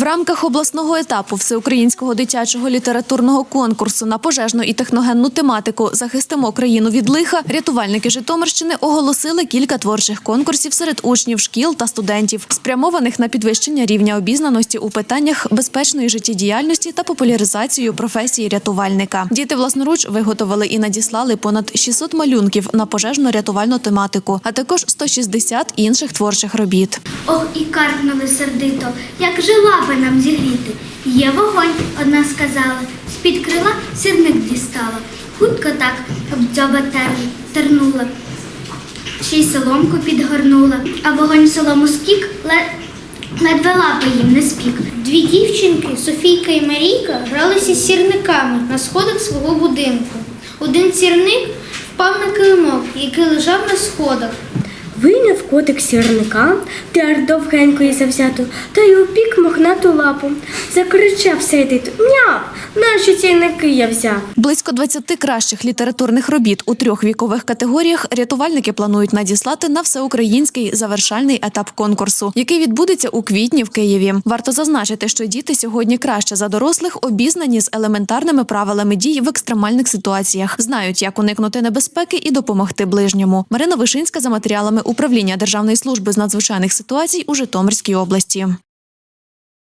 В рамках обласного етапу всеукраїнського дитячого літературного конкурсу на пожежну і техногенну тематику Захистимо країну від лиха рятувальники Житомирщини оголосили кілька творчих конкурсів серед учнів шкіл та студентів, спрямованих на підвищення рівня обізнаності у питаннях безпечної життєдіяльності та популяризацію професії рятувальника. Діти власноруч виготовили і надіслали понад 600 малюнків на пожежно-рятувальну тематику, а також 160 інших творчих робіт. Ох, і каркнули сердито, як же лапи нам зігріти. Є вогонь, одна сказала, з-під крила сірник дістала. Хутко так об дзьоба тернула, ще й соломку підгорнула, а вогонь солому скік, ледве лапи їм не спік. Дві дівчинки, Софійка і Марійка, гралися з сірниками на сходах свого будинку. Один сірник впав на килимок, який лежав на сходах. Вийняв котик сірника, тер довгенько і завзято, та й упік мохнату лапу. Закричав сердито Няв, нащо сірники я взяв? Близько 20 кращих літературних робіт у трьох вікових категоріях рятувальники планують надіслати на всеукраїнський завершальний етап конкурсу, який відбудеться у квітні в Києві. Варто зазначити, що діти сьогодні краще за дорослих обізнані з елементарними правилами дій в екстремальних ситуаціях, знають, як уникнути небезпеки і допомогти ближньому. Марина Вишинська за матеріалами управління Державної служби з надзвичайних ситуацій у Житомирській області.